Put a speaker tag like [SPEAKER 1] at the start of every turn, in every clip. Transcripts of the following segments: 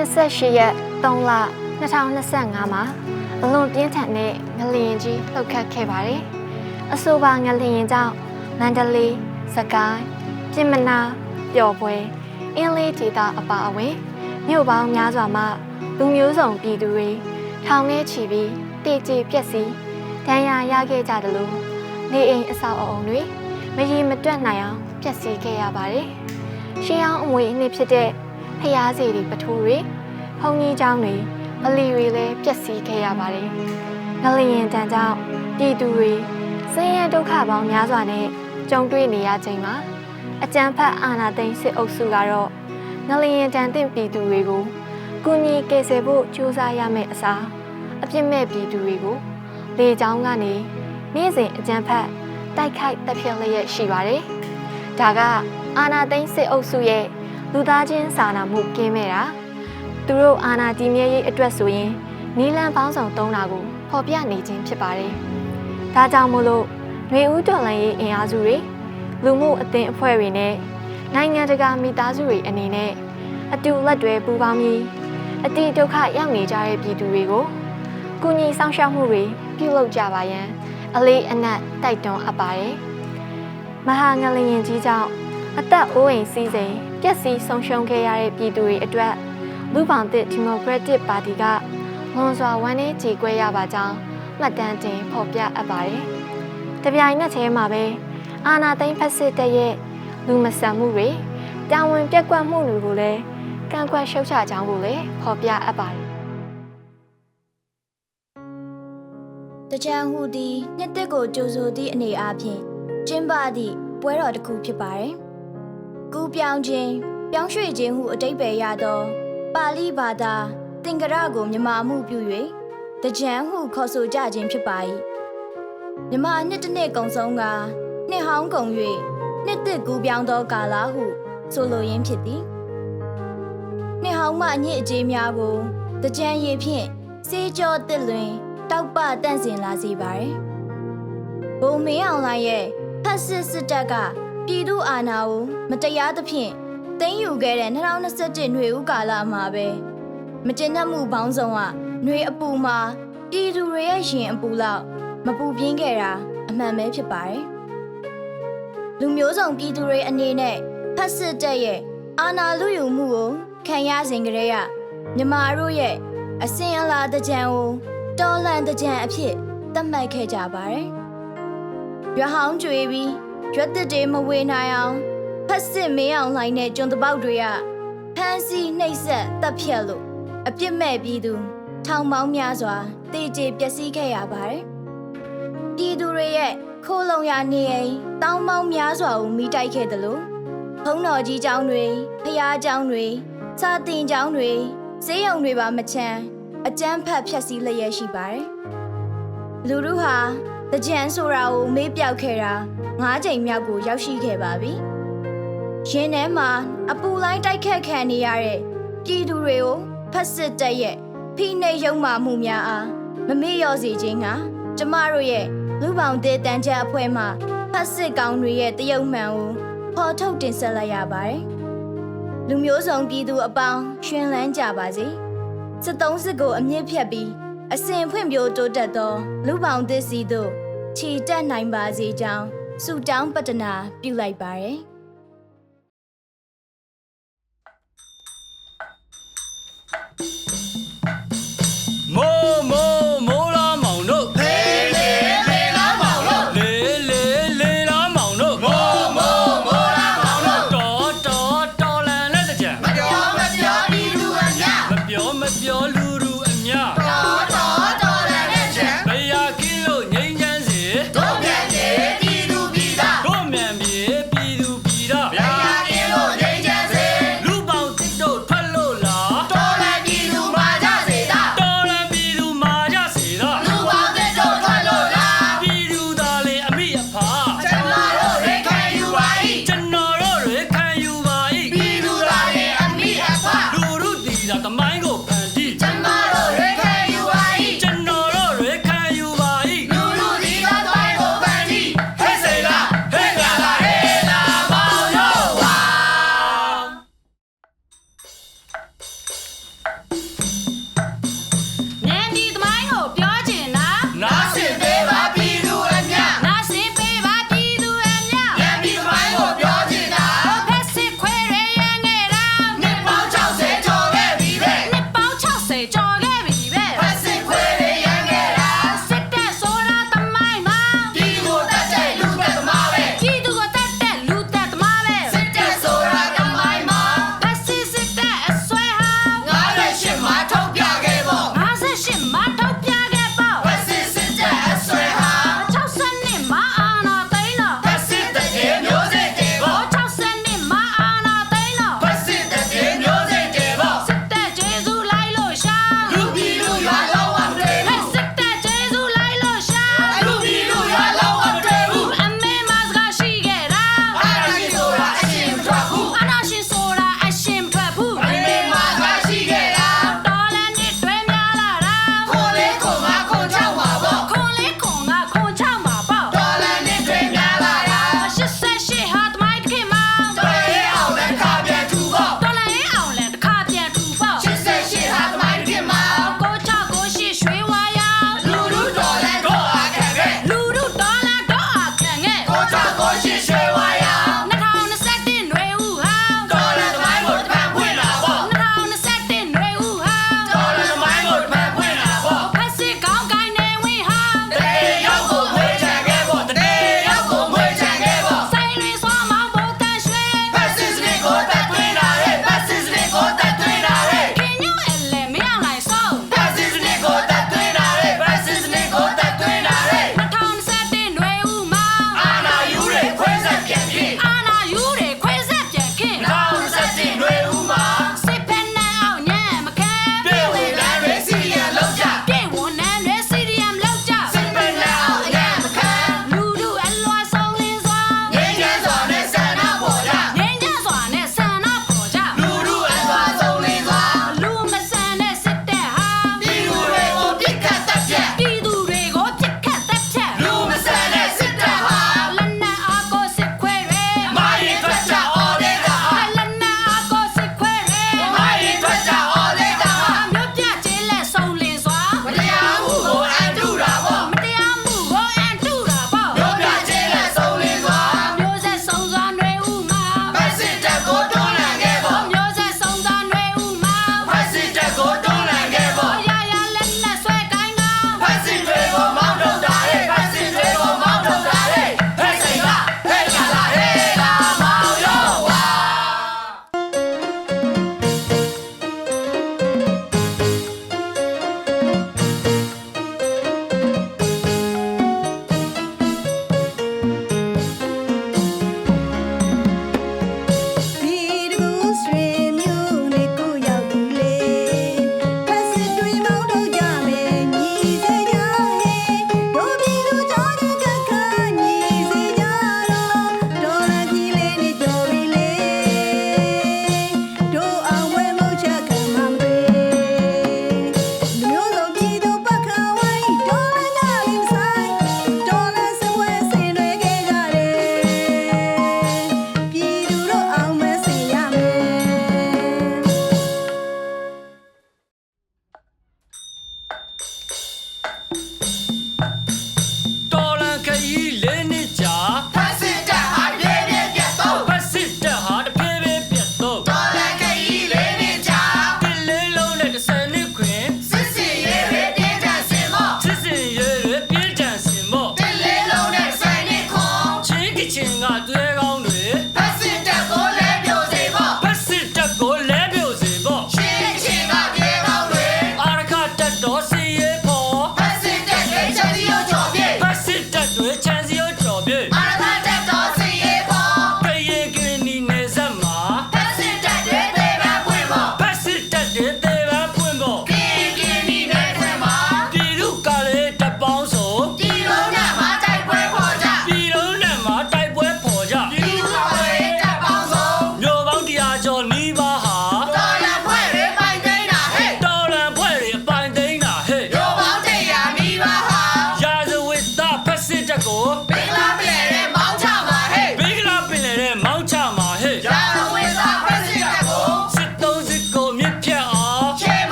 [SPEAKER 1] 28ရက်3လ2025မှာအလွန်ပြင်းထန်တဲ့ငလျင်ကြီးလှုပ်ခတ်ခဲ့ပါတယ်။အဆိုပါငလျင်ကြောင့်မန္တလေး၊စကိုင်း၊ပြင်မနာ၊ပျော်ပွဲအင်းလေးဒေသအပါအဝင်မြို့ပေါင်းများစွာမှလူမျိုးစုံပြည်သူတွေထောင်ထဲချီပြီးတေကျေပြက်စီးဒဏ်ရာရခဲ့ကြတယ်လို့နေအိမ်အဆောက်အအုံတွေမရေမတွက်နိုင်အောင်ပျက်စီးခဲ့ရပါတယ်။ရှေးအောင်အမွေအနှစ်ဖြစ်တဲ့ ဖျားစီတွေပထိုးတွေဘုံကြီးကျောင်းတွေဗလီတွေလည်းပျက်စီးခဲ့ရပါတယ်။ငလျင်တန်ကြောင့်ပြည်သူတွေဆင်းရဲဒုက္ခပေါင်းများစွာနဲ့ကြုံတွေ့နေရချိန်မှာအကြမ်းဖက်အာဏာသိမ်းစစ်အုပ်စုကတော့ငလျင်တန်တဲ့ပြည်သူတွေကိုကူညီကယ်ဆယ်ဖို့ကြိုးစားရမယ့်အစားအပြစ်မဲ့ပြည်သူတွေကိုလေကြောင်းကနေနေ့စဉ်အကြမ်းဖက်တိုက်ခိုက်တပ်ဖြတ်လျက်ရှိပါတယ်။ဒါကအာဏာသိမ်းစစ်အုပ်စုရဲ့ လူသားချင်းစာနာမှုကင်းမဲ့တာသူတို့အာဏာတည်မြဲရေးအတွက်ဆိုရင်နီလန်ပေါင်းဆောင်သုံးတာကိုဖော်ပြနေခြင်းဖြစ်ပါတယ်။ဒါကြောင့်မို့လို့ຫນွေဦးတော်လှန်ရေးအင်အားစုတွေလူမှုအသင်းအဖွဲ့တွေနဲ့နိုင်ငံတကာမိသားစုတွေအနေနဲ့အတူလက်တွဲပူးပေါင်းပြီးအတိဒုက္ခရောက်နေကြတဲ့ပြည်သူတွေကိုကုညီဆောင်ရှောက်မှုတွေပြုလုပ်ကြပါရန်အလေးအနက်တိုက်တွန်းအပ်ပါတယ်။မဟာငလျင်ကြီးကြောင့်အသက်အိုးအိမ်စီးစိမ် ပျက်စီးဆုံးရှုံးခဲ့ရတဲ့ပြည်သူတွေအတွက်လူပောင်သစ်ဒီမိုကရက်တစ်ပါတီကလွန်စွာဝမ်းနည်းကြေကွဲရပါကြောင်းမှတ်တမ်းတင်ဖော်ပြအပ်ပါတယ်။တပြိုင်နက်တည်းမှာပဲအာနာသိန်းဖက်စစ်တပ်ရဲ့လူမဆန်မှုတွေတာဝန်ပြက်ကွက်မှုတွေကိုလည်းကန့်ကွက်ရှုတ်ချကြောင်းကိုလည်းဖော်ပြအပ်ပါတယ်
[SPEAKER 2] တကြံဟူသည်နှစ်သက်ကိုကြိုဆိုသည့်အနေအားဖြင့်ကျင်းပသည့်ပွဲတော်တစ်ခုဖြစ်ပါတယ်။ ကူးပြောင်းခြင်းပြောင်းရွှေ့ခြင်းဟုအတိတ်ပဲရသော ပါဠိဘာသာသင်္ကရကိုမြန်မာမှုပြု၍တကြံဟုခေါ်ဆိုကြခြင်းဖြစ်ပါ၏။မြန်မာနှစ်တစ်နှစ်ကုံဆုံးကနှစ်ဟောင်းကုန်၍နှစ်သက်ကူးပြောင်းသောကာလဟု ဆိုလိုရင်းဖြစ်သည်။နှစ်ဟောင်းမှအညစ်အကြေးများကိုတကြံရည်ဖြင့်စေးကြောတစ်လွင်တောက်ပတန့်စင်လာစေပါတယ်။ဘုံမင်းအောင်လိုင်းရဲ့ဖက်စစ်စစ်တပ်က ပြည်သူအာဏာကိုမတရားသဖြင့်သိမ်းယူခဲ့တဲ့2021ຫນွေဦးကာလမှာပဲမကျဉ်းမှုပေါင်းစုံကຫນွေအပူမှာပြည်သူတွေရဲ့ရင်အပူလောက်မပူပြင်းခဲ့တာအမှန်ပဲဖြစ်ပါတယ်။လူမျိုးစုံပြည်သူတွေအနေနဲ့ဖက်စစ်တပ်ရဲ့အာဏာလုယူမှုကိုခံရစဉ်ကတည်းကမြမာတို့ရဲ့အစင်အလာတကြံကိုတော်လန်တကြံအဖြစ်သတ်မှတ်ခဲ့ကြပါတယ်။ရွာဟောင်းကျွေပြီး ရွက်တစ်တေမဝေနိုင်အောင်ဖက်စစ်မင်းအောင်လှိုင်းတဲ့ကျွန်းတပေါက်တွေကဖမ်းဆီးနှိပ်စက်တပ်ဖြတ်လို့အပြစ်မဲ့ပြီးသူထောင်ပေါင်းများစွာတေကျေပျက်စီးခဲ့ရပါတယ်။ပြည်သူတွေရဲ့ခိုးလုံရနေအိမ်တောင်းပေါင်းများစွာကိုမိတိုက်ခဲ့တယ်လို့ဘုံတော်ကြီးကျောင်းတွေဖျားကျောင်းတွေစာတင်ကျောင်းတွေဈေးရုံတွေပါမချမ်းအကျန်းဖတ်ဖြက်စီးလျက်ရှိပါတယ်။လူတို့ဟာတကြံဆိုတာကိုမေးပြောက်ခဲ့တာ ၅ချိန်မြောက်ကိုရောက်ရှိခဲ့ပါပြီ။ရင်းထဲမှာအပူလိုင်းတိုက်ခတ်ခံနေရတဲ့ပြည်သူတွေကိုဖက်စစ်တပ်ရဲ့ဖိနှိပ်ရုံမှမှုများအားမမေ့လျော့စေခြင်းကကျမတို့ရဲ့လူပောင်သေးတန်ချက်အဖွဲ့မှဖက်စစ်ကောင်တွေရဲ့တရုတ်မှန်ကိုဖော်ထုတ်တင်ဆက်လိုက်ရပါတယ်။လူမျိုးစုံပြည်သူအပေါင်းရှင်လန်းကြပါစေ။စစ်သုံးစစ်ကိုအမြင့်ဖြတ်ပြီးအစဉ်ဖွင့်ပြိုးတိုးတက်သောလူပောင်သစ်စီတို့ခြေတက်နိုင်ပါစေကြောင်း ဆုတောင်းပတ္တနာပြုလိုက်ပါတယ်။
[SPEAKER 3] မိုးမိုးမိုးလာမောင်တို့
[SPEAKER 4] လေလေလေလာမောင်လို့
[SPEAKER 3] လေလေလေလာမောင်တို့
[SPEAKER 4] မိုးမိုးမိုးလာမောင်လို့
[SPEAKER 3] တော်တော်တော်လန်လက်တကြံ
[SPEAKER 4] မပြောမပြောဒီလူအများ
[SPEAKER 3] မပြောမပြောလူ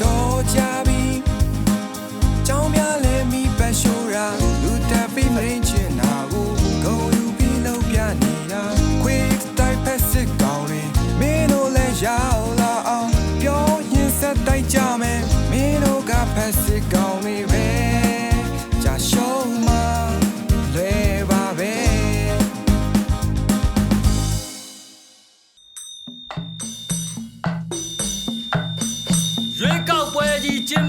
[SPEAKER 3] ကြာ
[SPEAKER 5] ရွေးကောက်ပွဲကြီးကျ